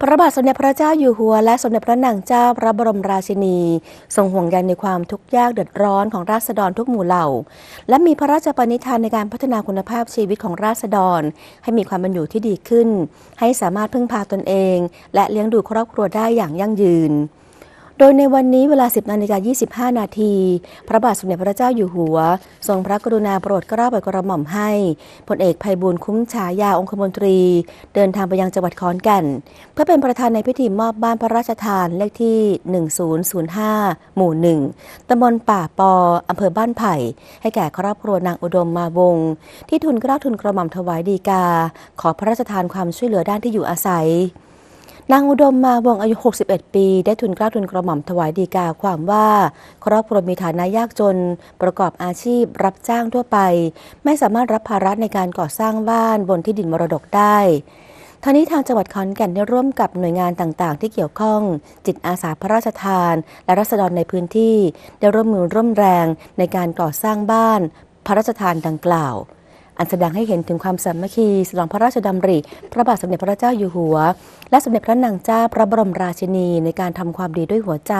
พระบาทสมเด็จพระเจ้าอยู่หัว และสมเด็จพระนางเจ้าพระบรมราชินี ทรงห่วงใยในความทุกข์ยากเดือดร้อนของราษฎรทุกหมู่เหล่า และมีพระราชปณิธานในการพัฒนาคุณภาพชีวิตของราษฎร ให้มีความเป็นอยู่ที่ดีขึ้น ให้สามารถพึ่งพาตนเอง และเลี้ยงดูครอบครัวได้อย่างยั่งยืน โดยในวันนี้เวลา 10นาฬิกา25 นาที พระบาทสมเด็จพระเจ้าอยู่หัว ทรงพระกรุณาโปรดเกล้าโปรดกระหม่อมให้พลเอกภัยบูลย์คุ้มฉายาองคมนตรี เดินทางไปยังจังหวัดขอนแก่น เพื่อเป็นประธานในพิธีมอบบ้านพระราชทานเลขที่ 1005 หมู่ 1ตำบลป่าปออำเภอบ้านไผ่ ให้แก่ครอบครัวนางอุดมมาวง ที่ทุนเกล้าทุนกระหม่อมถวายดีกา ขอพระราชทานความช่วยเหลือด้านที่อยู่อาศัย นางอุดมมาวงอายุ 61 ปี ได้ทุนกล้าทุนกระหม่อมถวายดีกาความว่า ครอบครัวมีฐานะยากจน ประกอบอาชีพ รับจ้างทั่วไป ไม่สามารถรับภาระในการก่อสร้างบ้านบนที่ดินมรดกได้ทางนี้ทางจังหวัดขอนแก่นได้ร่วมกับหน่วยงานต่างๆ ที่เกี่ยวข้อง จิตอาสาพระราชทาน และรัษฎรในพื้นที่ ได้ร่วมมือร่วมแรงในการก่อสร้างบ้าน พระราชทานดังกล่าว อันแสดงให้เห็นถึงความสามัคคีสนองพระราชดำริ พระบาทสมเด็จพระเจ้าอยู่หัว และสมเด็จพระนางเจ้าพระบรมราชินีในการทำความดีด้วยหัวใจ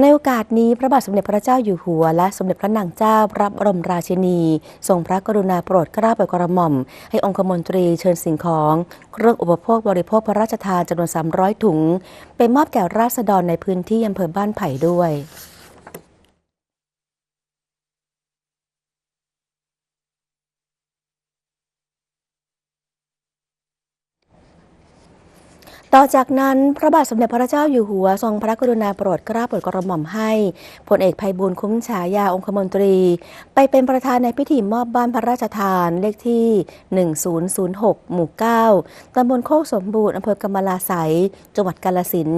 ในโอกาสนี้พระบาทสมเด็จพระเจ้าอยู่หัว และสมเด็จพระนางเจ้าพระบรมราชินี ทรงพระกรุณาโปรดเกล้าโปรดกระหม่อม ให้องคมนตรีเชิญสิ่งของ เครื่องอุปโภคบริโภคพระราชทานจำนวน300 ถุง ไปมอบแก่ราษฎรในพื้นที่อำเภอบ้านไผ่ด้วย ต่อจากนั้นพระบาทสมเด็จพระเจ้าอยู่หัว ทรงพระกรุณาโปรดเกล้าโปรดกระหม่อมให้พลเอกภัยบูลย์คุ้มฉายาองคมนตรี ไปเป็นประธานในพิธีมอบบ้านพระราชทานเลขที่ 1006 หมู่ 9ตำบลโคกสมบูรณ์อำเภอกำมะลาไสยจังหวัดกาฬสิน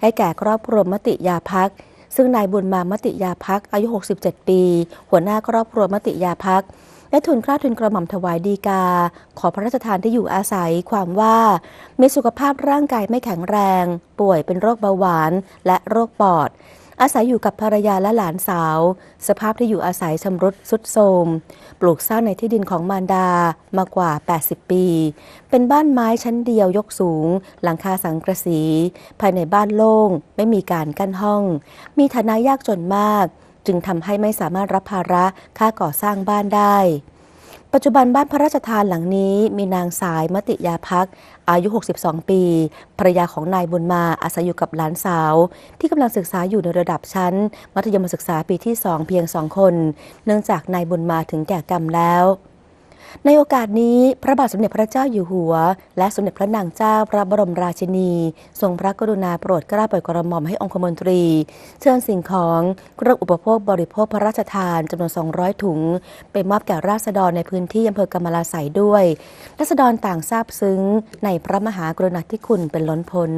ให้แก่ครอบครัวมติยาพักซึ่งนายบุญมามติยาพักอายุ 67 ปี หัวหน้าครอบครัวมติยาพัก และทุนกล้าทุนกระหม่อมถวายดีกา ขอพระราชทานที่อยู่อาศัยความว่ามีสุขภาพร่างกายไม่แข็งแรง ป่วยเป็นโรคเบาหวาน และโรคปอด อาศัยอยู่กับภรรยาและหลานสาว สภาพที่อยู่อาศัยชำรุดสุดโทรมปลูกสร้างในที่ดินของมารดามากว่า 80 ปี เป็นบ้านไม้ชั้นเดียวยกสูง หลังคาสังกะสี ภายในบ้านโล่ง ไม่มีการกั้นห้อง มีฐานะยากจนมาก จึงทำให้ไม่สามารถรับภาระค่าก่อสร้างบ้านได้ ปัจจุบันบ้านพระราชทานหลังนี้มีนางสายมติยาพัก อายุ 62 ปีภรรยาของนายบุญมาอาศัยอยู่กับหลานสาว ที่กำลังศึกษาอยู่ในระดับชั้น มัธยมศึกษาปีที่ 2 เพียงสองคน เนื่องจากนายบุญมาถึงแก่กรรมแล้ว ในโอกาสนี้พระบาทสมเด็จพระเจ้าอยู่หัว และสมเด็จพระนางเจ้าพระบรมราชินี ทรงพระกรุณาโปรดเกล้าโปรดกระหม่อมให้องคมนตรี เชิญสิ่งของเครื่องอุปโภคบริโภคพระราชทานจำนวน 200 ถุง ไปมอบแก่ราษฎรในพื้นที่อำเภอกำมะลาไสยด้วยราษฎรต่างทราบซึ้งในพระมหากรุณาธิคุณเป็นล้นพ้น